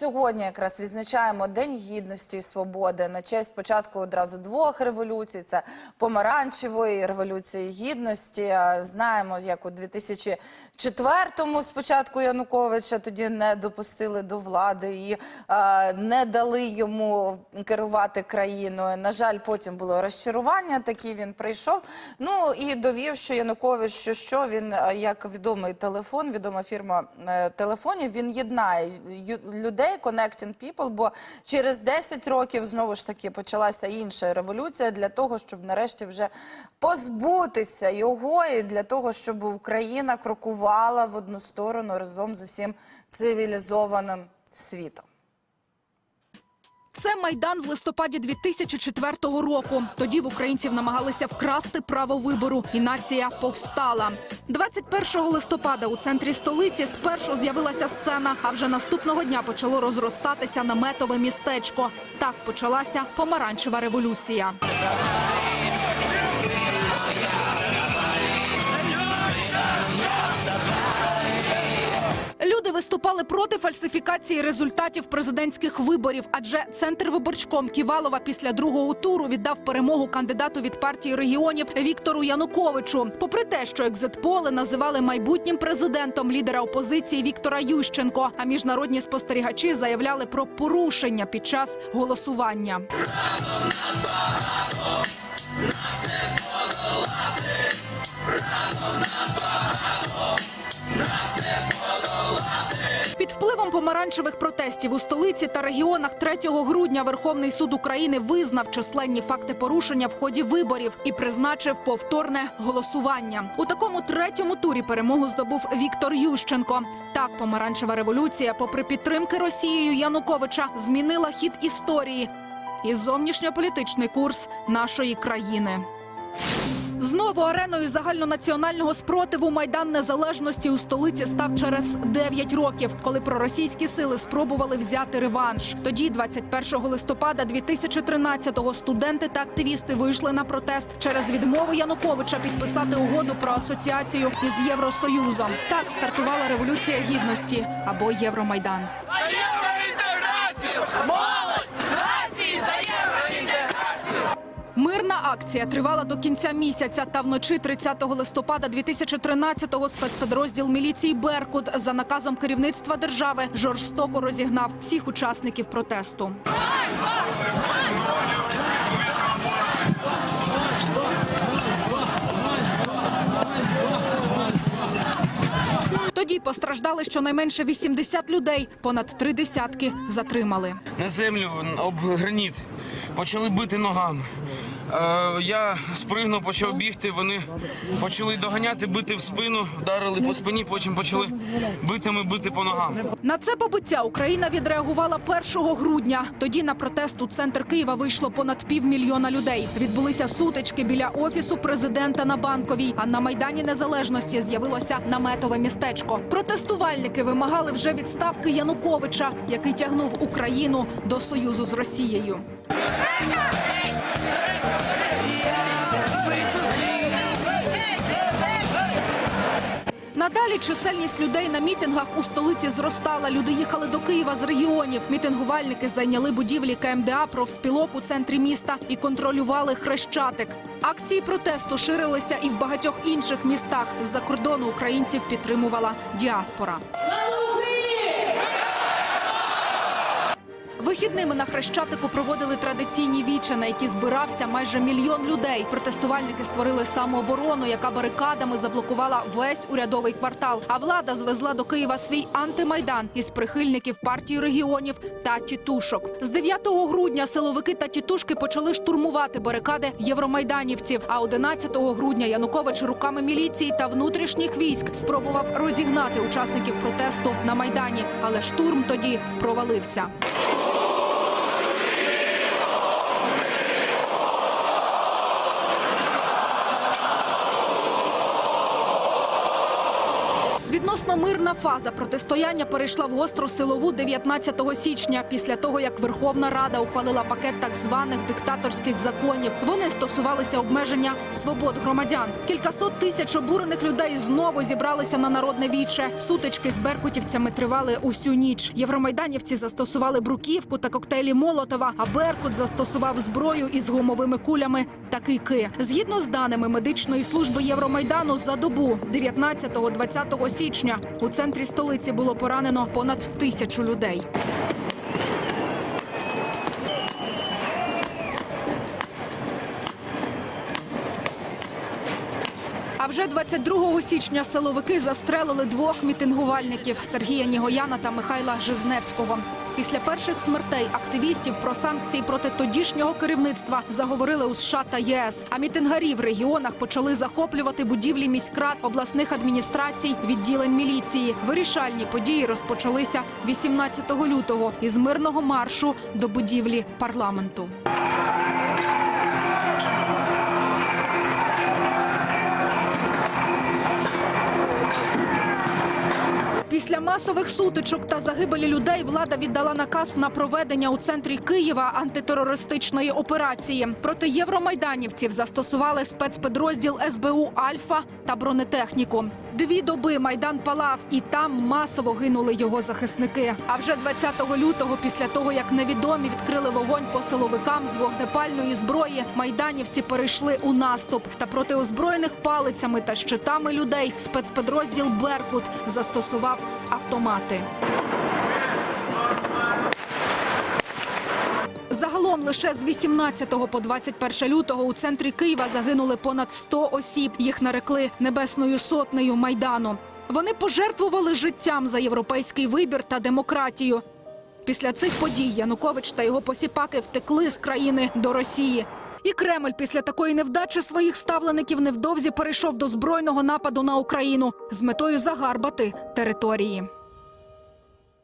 сьогодні якраз відзначаємо День гідності і свободи на честь початку одразу двох революцій. Це помаранчевої революції гідності. Знаємо, як у 2004-му спочатку Януковича тоді не допустили до влади і е, не дали йому керувати країною. На жаль, потім було розчарування. Такі він прийшов. Ну і довів, що Янукович, що, що він е, як відомий телефон, відома фірма е, телефонів. Він єднає ю- людей, connecting people, бо через 10 років знову ж таки почалася інша революція для того, щоб нарешті вже позбутися його, і для того, щоб Україна крокувала в одну сторону разом з усім цивілізованим світом. Це майдан в листопаді 2004 року. Тоді в українців намагалися вкрасти право вибору, і нація повстала. 21 листопада у центрі столиці спершу з'явилася сцена, а вже наступного дня почало розростатися наметове містечко. Так почалася помаранчева революція. Люди виступали проти фальсифікації результатів президентських виборів, адже центр виборчком Ківалова після другого туру віддав перемогу кандидату від партії регіонів Віктору Януковичу. Попри те, що екзитполи називали майбутнім президентом лідера опозиції Віктора Ющенко, а міжнародні спостерігачі заявляли про порушення під час голосування. Під впливом помаранчевих протестів у столиці та регіонах 3 грудня Верховний суд України визнав численні факти порушення в ході виборів і призначив повторне голосування. У такому третьому турі перемогу здобув Віктор Ющенко. Так, помаранчева революція, попри підтримки Росією Януковича, змінила хід історії і зовнішньополітичний курс нашої країни. Знову ареною загальнонаціонального спротиву майдан незалежності у столиці став через 9 років, коли проросійські сили спробували взяти реванш. Тоді, 21 листопада 2013-го, студенти та активісти вийшли на протест через відмову Януковича підписати угоду про асоціацію із Євросоюзом. Так стартувала революція гідності або Євромайдан. Євроінтеграцію! Акція тривала до кінця місяця. Та вночі 30 листопада 2013-го спецпідрозділ міліції Беркут за наказом керівництва держави жорстоко розігнав всіх учасників протесту. Тоді постраждали щонайменше 80 людей. Понад три десятки затримали. на землю об граніт. Почали бити ногами. Е, я спригнув, почав бігти. Вони почали доганяти, бити в спину, вдарили по спині, потім почали битими бити по ногам. На це побиття Україна відреагувала 1 грудня. Тоді на протест у центр Києва вийшло понад півмільйона людей. Відбулися сутички біля офісу президента на банковій. А на майдані незалежності з'явилося наметове містечко. Протестувальники вимагали вже відставки Януковича, який тягнув Україну до союзу з Росією. Надалі чисельність людей на мітингах у столиці зростала. Люди їхали до Києва з регіонів. Мітингувальники зайняли будівлі КМДА профспілок у центрі міста і контролювали хрещатик. Акції протесту ширилися і в багатьох інших містах. З-за кордону українців підтримувала діаспора. Вихідними на Хрещатику проводили традиційні вічі, на які збирався майже мільйон людей. Протестувальники створили самооборону, яка барикадами заблокувала весь урядовий квартал. А влада звезла до Києва свій антимайдан із прихильників партії регіонів та тітушок. З 9 грудня силовики та тітушки почали штурмувати барикади євромайданівців. А 11 грудня Янукович руками міліції та внутрішніх військ спробував розігнати учасників протесту на майдані, але штурм тоді провалився. Відносно мирна фаза протистояння перейшла в гостру силову 19 січня, після того як Верховна Рада ухвалила пакет так званих диктаторських законів. Вони стосувалися обмеження свобод громадян. Кількасот тисяч обурених людей знову зібралися на народне віче. Сутички з беркутівцями тривали усю ніч. Євромайданівці застосували бруківку та коктейлі Молотова. А Беркут застосував зброю із гумовими кулями та кийки. Згідно з даними медичної служби Євромайдану, за добу 19-20 січня у центрі столиці було поранено понад тисячу людей. Вже 22 січня силовики застрелили двох мітингувальників Сергія Нігояна та Михайла Жизневського. Після перших смертей активістів про санкції проти тодішнього керівництва заговорили у США та ЄС. А мітингарі в регіонах почали захоплювати будівлі міськрад, обласних адміністрацій, відділень міліції. Вирішальні події розпочалися 18 лютого із мирного маршу до будівлі парламенту. Після масових сутичок та загибелі людей влада віддала наказ на проведення у центрі Києва антитерористичної операції. Проти євромайданівців застосували спецпідрозділ СБУ Альфа та бронетехніку. Дві доби майдан палав, і там масово гинули його захисники. А вже 20 лютого, після того як невідомі відкрили вогонь по силовикам з вогнепальної зброї, майданівці перейшли у наступ. Та проти озброєних палицями та щитами людей спецпідрозділ Беркут застосував автомати. Загалом лише з 18 по 21 лютого у центрі Києва загинули понад 100 осіб. Їх нарекли небесною сотнею майдану. Вони пожертвували життям за європейський вибір та демократію. Після цих подій Янукович та його посіпаки втекли з країни до Росії. І Кремль після такої невдачі своїх ставлеників невдовзі перейшов до збройного нападу на Україну з метою загарбати території.